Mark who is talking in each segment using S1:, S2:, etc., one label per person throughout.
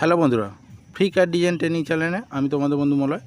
S1: Hello বন্ধুরা free কার design training চ্যানেলে আমি তোমাদের বন্ধু মলয়।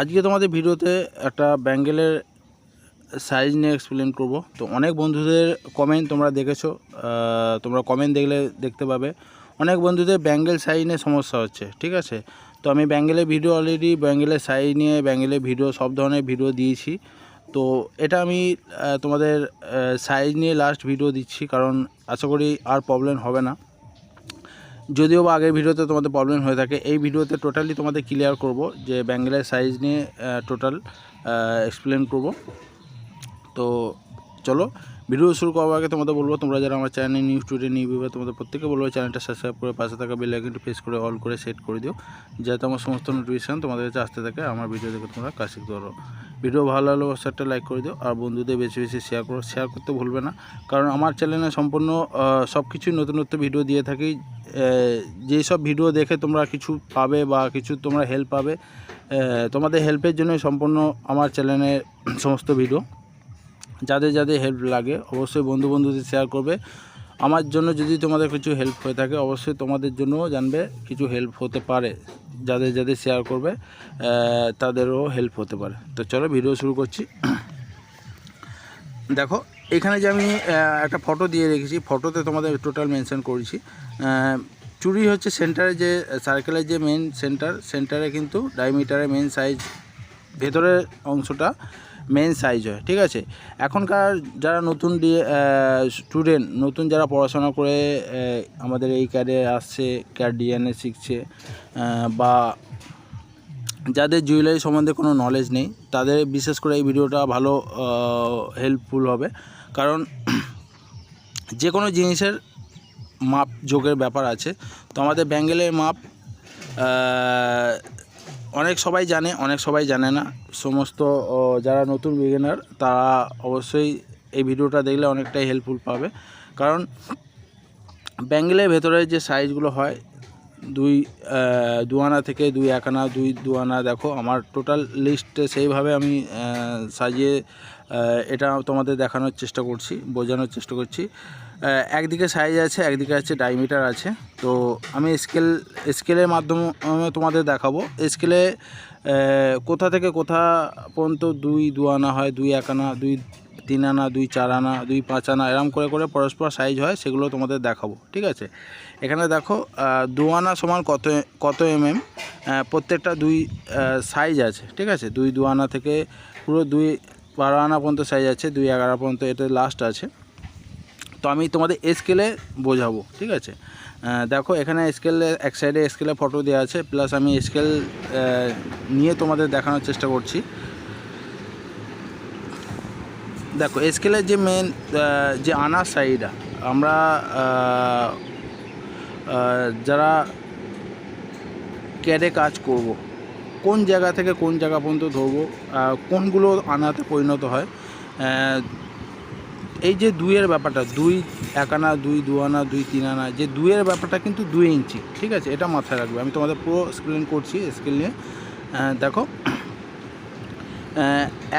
S1: আজকে তোমাদের ভিডিওতে একটা ব্যাঙ্গেলের সাইজ নিয়ে এক্সপ্লেন করব। তো অনেক বন্ধুদের কমেন্ট তোমরা দেখেছ তোমরা কমেন্ট দেখলে দেখতে পাবে। অনেক বন্ধুদের ব্যাঙ্গেল সাইজ নিয়ে সমস্যা হচ্ছে, ঠিক আছে? তো আমি ব্যাঙ্গেলের ভিডিও অলরেডি ব্যাঙ্গেলের সাইজ নিয়ে ব্যাঙ্গেলের ভিডিও সব ধরনের ভিডিও দিয়েছি। তো এটা আমি তোমাদের সাইজ নিয়ে লাস্ট ভিডিও দিচ্ছি, কারণ আশা করি আর প্রবলেম হবে না। যদিও বা আগের ভিডিওতে তোমাদের প্রবলেম হয়ে থাকে, এই ভিডিওতে টোটালি তোমাদের ক্লিয়ার করব যে ব্যাঙ্গেলের সাইজ নিয়ে টোটাল এক্সপ্লেন করব। তো চলো ভিডিও শুরু করার আগে তোমাদের বলব, তোমরা যারা আমার চ্যানেলে নিউ স্টুডেন্ট নিউ তোমাদের প্রত্যেকে বলব চ্যানেলটা সাবস্ক্রাইব করে পাশে থাকা বেল আইকনটি প্রেস করে অল করে সেট করে দিও। যাতে আমার সমস্ত নোটিফিকেশান তোমাদের কাছে আসতে থাকে, আমার ভিডিও দেখে তোমরা শিখতে পারো ভিডিও ভালো লাগলে অবশ্যই একটা লাইক করে দিও, আর বন্ধুদের বেশি বেশি শেয়ার করো। শেয়ার করতে ভুলবে না, কারণ আমার চ্যানেলে সম্পূর্ণ সব কিছুই নতুন নতুন ভিডিও দিয়ে থাকি। যেই সব ভিডিও দেখে তোমরা কিছু পাবে বা কিছু তোমরা হেল্প পাবে তোমাদের হেল্পের জন্য সম্পূর্ণ আমার চ্যানেলের সমস্ত ভিডিও যাদের যাদের হেল্প লাগে, অবশ্যই বন্ধু বন্ধুদের শেয়ার করবে। আমার জন্য যদি তোমাদের কিছু হেল্প হয়ে থাকে, অবশ্যই তোমাদের জন্যও জানবে কিছু হেল্প হতে পারে। যাদের যাদের শেয়ার করবে তাদেরও হেল্প হতে পারে। তো চলো ভিডিও শুরু করছি। দেখো, এখানে যে আমি একটা ফটো দিয়ে রেখেছি। ফটোতে তোমাদের টোটাল মেনশন করেছি। চুরি হচ্ছে সেন্টারে যে সার্কেলের যে মেন সেন্টার সেন্টারে কিন্তু ডায়মিটারের মেন সাইজ ভেতরের অংশটা। মেন সাইজ হয়, ঠিক আছে? এখনকার যারা নতুন স্টুডেন্ট নতুন যারা পড়াশোনা করে আমাদের এই ক্যাডে আসছে ক্যাড ডিএনএ শিখছে বা যাদের জুয়েলারি সম্বন্ধে কোনো নলেজ নেই, তাদের বিশেষ করে এই ভিডিওটা ভালো হেল্পফুল হবে। কারণ যে কোনো জিনিসের মাপ, যোগের ব্যাপার আছে। তো আমাদের ব্যাঙ্গেলের মাপ অনেক সবাই জানে, অনেক সবাই জানে না। সমস্ত যারা নতুন বিগিনার তারা অবশ্যই এই ভিডিওটা দেখলে অনেকটাই হেল্পফুল পাবে। কারণ ব্যাঙ্গেলের ভেতরে যে সাইজগুলো হয়, দুই দুয়ানা থেকে দুই এক আনা দুই দু আনা দেখো, আমার টোটাল লিস্টে সেইভাবে আমি সাজিয়ে এটা তোমাদের দেখানোর চেষ্টা করছি, বোঝানোর চেষ্টা করছি। একদিকে সাইজ আছে, একদিকে আছে ডাইমিটার আছে। তো আমি স্কেল স্কেলের মাধ্যমে তোমাদের দেখাবো। স্কেলে কোথা থেকে কোথা পর্যন্ত দুই, দু আনা হয়, দুই এক আনা, দুই তিন আনা, দুই চার আনা, দুই পাঁচ আনা, এরম করে করে পরস্পর সাইজ হয়, সেগুলো তোমাদের দেখাবো, ঠিক আছে? এখানে দেখো দু আনা সমান কত কত এম এম প্রত্যেকটা দুই সাইজ আছে, ঠিক আছে? দুই, দু আনা থেকে পুরো দুই বারো আনা পর্যন্ত সাইজ আছে, দুই এগারো পর্যন্ত এটা লাস্ট আছে। তো আমি তোমাদের স্কেলে বোঝাবো, ঠিক আছে? দেখো, এখানে স্কেলে এক সাইডে স্কেলে ফটো দেওয়া আছে প্লাস আমি স্কেল নিয়ে তোমাদের দেখানোর চেষ্টা করছি। দেখো স্কেলের যে মেন যে আনা সাইডটা আমরা যারা ক্যাডে কাজ করব কোন জায়গা থেকে কোন জায়গা পর্যন্ত ধরবো কোনগুলো আনাতে পরিণত হয় এই যে দুইয়ের ব্যাপারটা, দুই এক আনা, দুই দু আনা, দুই তিন আনা, যে দুইয়ের ব্যাপারটা কিন্তু দুই ইঞ্চি, ঠিক আছে? এটা মাথায় রাখবে। আমি তোমাদের পুরো এক্সপ্লেন করছি স্কেল নিয়ে। দেখো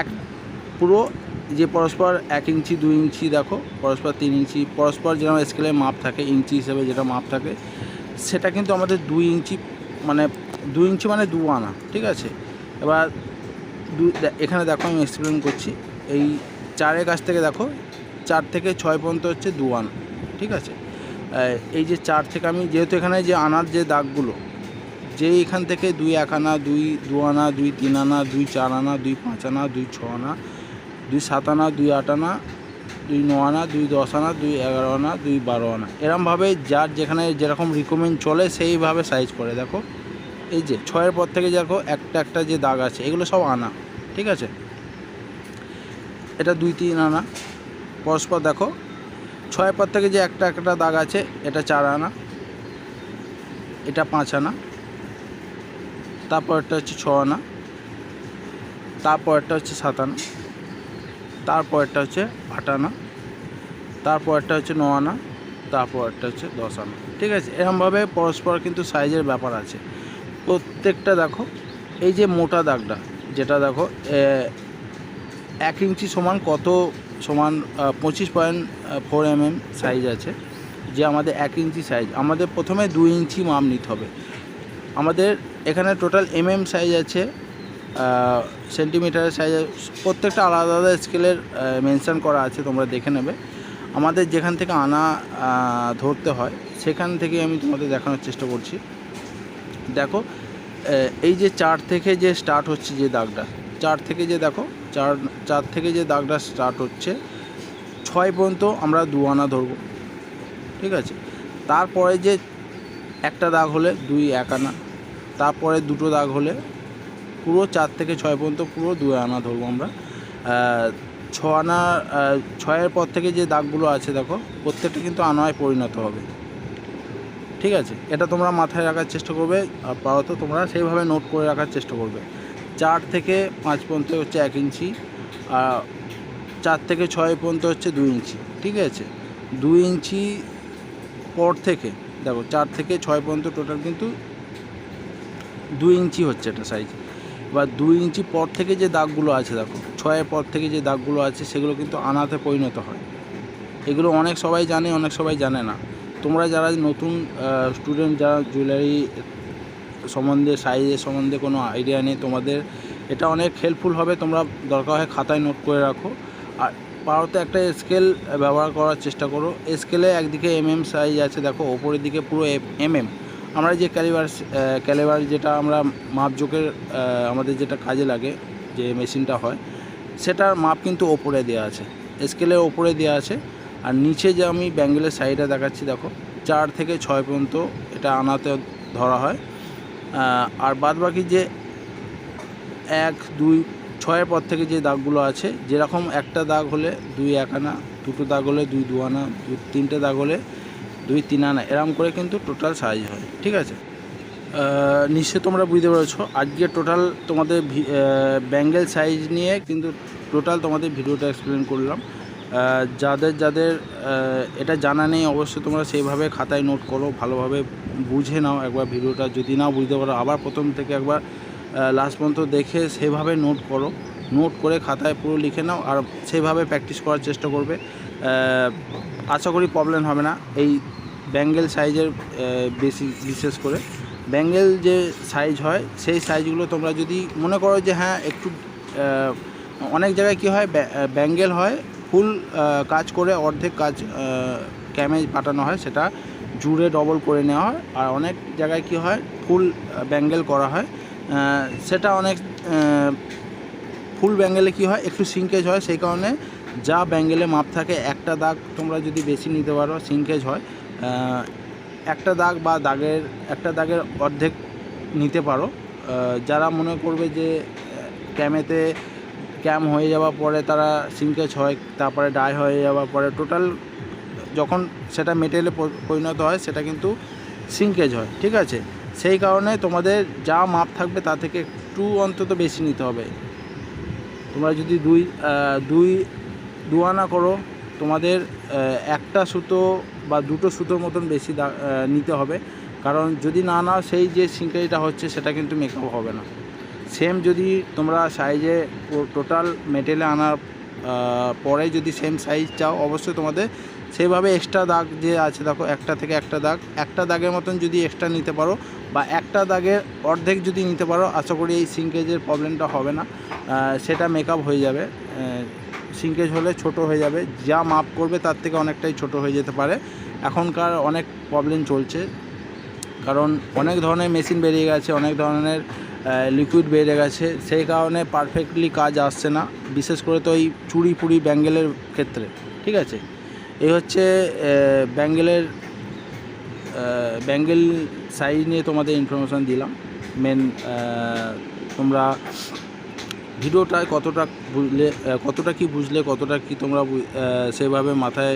S1: এক পুরো যে পরস্পর এক ইঞ্চি, দুই ইঞ্চি, দেখো, পরস্পর তিন ইঞ্চি, পরস্পর যেরকম স্কেলে মাপ থাকে, ইঞ্চি হিসেবে যেটা মাপ থাকে, সেটা কিন্তু আমাদের দুই ইঞ্চি মানে দুই ইঞ্চি মানে দু আনা ঠিক আছে এবার দু এখানে দেখো আমি এক্সপ্লেন করছি এই চারের কাছ থেকে দেখো চার থেকে ছয় পর্যন্ত হচ্ছে দু আনা ঠিক আছে এই যে চার থেকে আমি যেহেতু এখানে যে আনার যে দাগগুলো যে এখান থেকে দুই এক আনা দুই দু আনা দুই তিন আনা দুই চার আনা দুই পাঁচ আনা দুই ছ আনা দুই সাত আনা দুই আট আনা দুই ন আনা দুই দশ আনা দুই এগারো আনা দুই বারো আনা এরমভাবে যার যেখানে যেরকম রিকমেন্ড চলে সেইভাবে সাইজ করে দেখো এই যে ছয়ের পর থেকে দেখো একটা একটা যে দাগ আছে, এগুলো সব আনা, ঠিক আছে? এটা দুই তিন আনা, পরস্পর দেখো, ছয়ের পর থেকে যে একটা একটা দাগ আছে, এটা চার আনা, এটা পাঁচ আনা, তারপরটা হচ্ছে ছ আনা, তারপরটা হচ্ছে সাত আনা, তারপরটা হচ্ছে আট আনা, তারপরটা হচ্ছে ন আনা, তারপরটা হচ্ছে দশ আনা, ঠিক আছে? এরকমভাবে পরস্পর কিন্তু সাইজের ব্যাপার আছে। প্রত্যেকটা দেখো, এই যে মোটা দাগটা, যেটা দেখো এক ইঞ্চি সমান কত সমান পঁচিশ point four M M size আছে, যে আমাদের এক ইঞ্চি সাইজ আমাদের প্রথমে দুই ইঞ্চি মাপ নিতে হবে। আমাদের এখানে টোটাল এম এম সাইজ আছে সেন্টিমিটারের সাইজ প্রত্যেকটা আলাদা আলাদা স্কেলের মেনশন করা আছে, তোমরা দেখে নেবে। আমাদের যেখান থেকে আনা ধরতে হয়, সেখান থেকে আমি তোমাদের দেখানোর চেষ্টা করছি। দেখো এই যে চার থেকে যে স্টার্ট হচ্ছে যে দাগটা, চার থেকে যে দেখো, চার চার থেকে যে দাগটা স্টার্ট হচ্ছে, ছয় পর্যন্ত আমরা দু আনা ধরবো, ঠিক আছে? তারপরে যে একটা দাগ হলে দুই এক আনা তারপরে দুটো দাগ হলে পুরো চার থেকে ছয় পর্যন্ত পুরো দুই আনা ধরবো আমরা। ছ আনা ছয়ের পর থেকে যে দাগগুলো আছে দেখো, প্রত্যেকটা কিন্তু আনায় পরিণত হবে। ঠিক আছে? এটা তোমরা মাথায় রাখার চেষ্টা করবে, আপাতত তোমরা সেইভাবে নোট করে রাখার চেষ্টা করবে। চার থেকে পাঁচ পর্যন্ত হচ্ছে এক ইঞ্চি, আর চার থেকে ছয় পর্যন্ত হচ্ছে দুই ইঞ্চি, ঠিক আছে? দুই ইঞ্চি পর থেকে, দেখো, চার থেকে ছয় পর্যন্ত টোটাল কিন্তু দুই ইঞ্চি হচ্ছে এটা সাইজ এবার দুই ইঞ্চি পর থেকে যে দাগগুলো আছে, দেখো ছয়ের পর থেকে যে দাগগুলো আছে, সেগুলো কিন্তু আনাতে পরিণত হয়। এগুলো অনেক সবাই জানে, অনেক সবাই জানে না। তোমরা যারা নতুন স্টুডেন্ট যারা জুয়েলারি সম্বন্ধে সাইজের সম্বন্ধে কোনো আইডিয়া নেই, তোমাদের এটা অনেক হেল্পফুল হবে। তোমরা দরকার হয় খাতায় নোট করে রাখো। আর পারতে একটা স্কেল ব্যবহার করার চেষ্টা করো। স্কেলে একদিকে এম এম সাইজ আছে, দেখো, ওপরের দিকে পুরো এম এম আমরা যে ক্যালিবার ক্যালিবার যেটা আমরা মাপজোকের আমাদের যেটা কাজে লাগে, যে মেশিনটা হয়, সেটার মাপ কিন্তু ওপরে দেওয়া আছে। স্কেলের ওপরে দেওয়া আছে। আর নিচে যে আমি ব্যাঙ্গেলের সাইডে দেখাচ্ছি দেখো চার থেকে ছয় পর্যন্ত এটা আনাতে ধরা হয়। আর বাদ বাকি যে এক দুই ছয়ের পর থেকে যে দাগগুলো আছে যেরকম একটা দাগ হলে দুই এক আনা দুটো দাগ হলে দুই দু আনা দু তিনটে দাগ হলে দুই তিন আনা এরকম করে কিন্তু টোটাল সাইজ হয় ঠিক আছে? আহ, নিশ্চয়ই তোমরা বুঝতে পেরেছ আজকে টোটাল তোমাদের ব্যাঙ্গেল সাইজ নিয়ে কিন্তু টোটাল তোমাদের ভিডিওটা এক্সপ্লেন করলাম। যাদের যাদের এটা জানা নেই, অবশ্যই তোমরা সেইভাবে খাতায় নোট করো, ভালোভাবে বুঝে নাও একবার ভিডিওটা। যদি না বুঝতে পারো, আবার প্রথম থেকে একবার লাস্ট পর্যন্ত দেখে সেভাবে নোট করো। নোট করে খাতায় পুরো লিখে নাও আর সেভাবে প্র্যাকটিস করার চেষ্টা করবে। আশা করি প্রবলেম হবে না। এই ব্যাঙ্গেল সাইজের বেশি, বিশেষ করে। ব্যাঙ্গেল যে সাইজ হয়, সেই সাইজগুলো তোমরা যদি মনে করো যে হ্যাঁ একটু অনেক জায়গায় কী হয়, ব্যা- ব্যাঙ্গেল হয় ফুল কাজ করে অর্ধেক কাজ ক্যামেজ পাঠানো হয়, সেটা জুড়ে ডবল করে নেওয়া হয়। আর অনেক জায়গায় কী হয়, ফুল ব্যাঙ্গেল করা হয়। সেটা অনেক ফুল ব্যাঙ্গেলে কী হয়, একটু সিঙ্কেজ হয়, সেই কারণে যা ব্যাঙ্গেলে মাপ থাকে, একটা দাগ তোমরা যদি বেশি নিতে পারো সিঙ্কেজ হয় একটা দাগ বা দাগের, একটা দাগের অর্ধেক নিতে পারো। যারা মনে করবে যে ক্যামেতে ক্যাম হয়ে যাওয়ার পরে তারা সিঙ্কেজ হয়, তারপরে ডাই হয়ে যাওয়ার পরে টোটাল যখন সেটা মেটেরিয়ালে পরিণত হয়, সেটা কিন্তু সিঙ্কেজ হয়, ঠিক আছে? সেই কারণে তোমাদের যা মাপ থাকবে তা থেকে একটু অন্তত বেশি নিতে হবে। তোমরা যদি দুই দুই দু আনা করো, তোমাদের একটা সুতো বা দুটো সুতোর মতন বেশি নিতে হবে। কারণ যদি না নাও, সেই যে সিঙ্কেজটা হচ্ছে, সেটা কিন্তু মেকআপ হবে না। সেম যদি তোমরা সাইজে টোটাল মেটেলে আনার পরে যদি সেম সাইজ চাও, অবশ্যই তোমাদের সেইভাবে এক্সট্রা দাগ যে আছে, দেখো, একটা থেকে একটা দাগ, একটা দাগের মতন যদি এক্সট্রা নিতে পারো বা একটা দাগের অর্ধেক যদি নিতে পারো, আশা করি এই সিঙ্কেজের প্রবলেমটা হবে না। সেটা মেকআপ হয়ে যাবে। সিঙ্কেজ হলে ছোট হয়ে যাবে। যা মাপ করবে তার থেকে অনেকটাই ছোট হয়ে যেতে পারে। এখনকার অনেক প্রবলেম চলছে। কারণ অনেক ধরনের মেশিন বেরিয়ে গেছে, অনেক ধরনের লিকুইড বেরিয়ে গেছে। সেই কারণে পারফেক্টলি কাজ আসছে না। বিশেষ করে তো এই চুড়ি পুড়ি ব্যাঙ্গেলের ক্ষেত্রে, ঠিক আছে? এই হচ্ছে ব্যাঙ্গেলের ব্যাঙ্গেল সাইজ নিয়ে তোমাদের ইনফরমেশান দিলাম। মেন তোমরা ভিডিওটায় কতটা বুঝলে কতটা কি বুঝলে, কতটা কি তোমরা সেভাবে মাথায়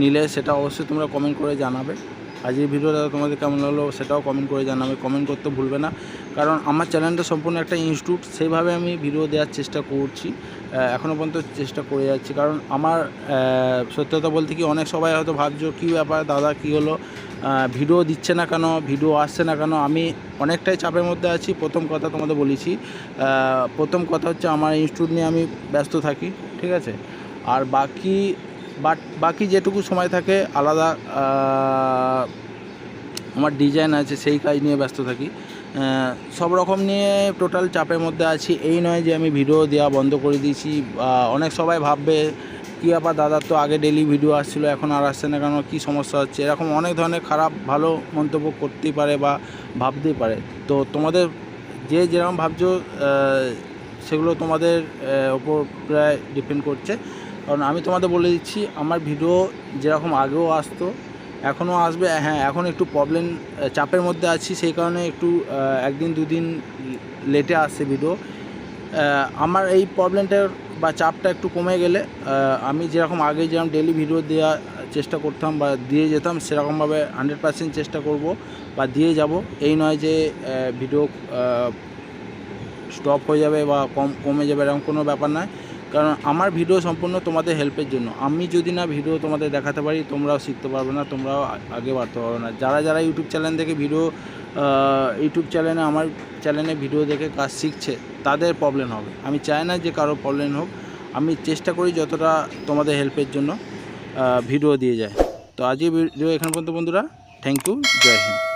S1: নিলে সেটা অবশ্যই তোমরা কমেন্ট করে জানাবে। আজ এই ভিডিওটা তোমাদের কেমন লাগল সেটাও কমেন্ট করে জানাবে। কমেন্ট করতে ভুলবে না। কারণ আমার চ্যানেলটা সম্পূর্ণ একটা ইনস্টিটিউট সেইভাবে আমি ভিডিও দেওয়ার চেষ্টা করছি এখনও পর্যন্ত চেষ্টা করে যাচ্ছি। কারণ আমার সত্যতা বলতে কি, অনেক সবাই হয়তো ভাবছ, কী ব্যাপার, দাদা কী হলো? ভিডিও দিচ্ছে না কেন? ভিডিও আসছে না কেন? আমি অনেকটাই চাপের মধ্যে আছি। প্রথম কথা তোমাদের বলেছি প্রথম কথা হচ্ছে আমার ইনস্টিটিউট নিয়ে আমি ব্যস্ত থাকি, ঠিক আছে? আর বাকি বাট বাকি যেটুকু সময় থাকে, আলাদা আমার ডিজাইন আছে, সেই কাজ নিয়ে ব্যস্ত থাকি। সব রকম নিয়ে টোটাল চাপের মধ্যে আছি। এই নয় যে আমি ভিডিও দেওয়া বন্ধ করে দিয়েছি। অনেক সবাই ভাববে, কি ব্যাপার দাদার তো আগে ডেলি ভিডিও আসছিল, এখন আর আসছে না কেন? কী সমস্যা হচ্ছে? এরকম অনেক ধরনের খারাপ, ভালো মন্তব্য করতেই পারে বা ভাবতেই পারে। তো তোমাদের যে যেরকম ভাবছ সেগুলো তোমাদের ওপর প্রায় ডিপেন্ড করছে। কারণ আমি তোমাদের বলে দিচ্ছি, আমার ভিডিও যেরকম আগেও আসতো এখনও আসবে হ্যাঁ এখন একটু প্রবলেম চাপের মধ্যে আছি, সেই কারণে একটু একদিন দুদিন লেটে আসছে ভিডিও আমার এই প্রবলেমটার বা চাপটা একটু কমে গেলে আমি যেরকম আগে যেরকম ডেলি ভিডিও দেওয়ার চেষ্টা করতাম বা দিয়ে যেতাম, সেরকমভাবে হান্ড্রেড পার্সেন্ট চেষ্টা করব বা দিয়ে যাব। এই নয় যে ভিডিও স্টপ হয়ে যাবে বা কম, কমে যাবে, এরকম কোনো ব্যাপার নয়। কারণ আমার ভিডিও সম্পূর্ণ তোমাদের হেল্পের জন্য। আমি যদি না ভিডিও তোমাদের দেখাতে পারি, তোমরাও শিখতে পারবে না, তোমরাও আগে বাড়তে পারবে না। যারা যারা ইউটিউব চ্যানেল থেকে ভিডিও ইউটিউব চ্যানেলে আমার চ্যানেলে ভিডিও দেখে কাজ শিখছে, তাদের প্রবলেম হবে। আমি চাই না যে কারও প্রবলেম হোক। আমি চেষ্টা করি যতটা তোমাদের হেল্পের জন্য ভিডিও দিয়ে যায়। তো আজকে ভিডিও এখান পর্যন্ত বন্ধুরা। থ্যাংক ইউ জয় হিন্দ।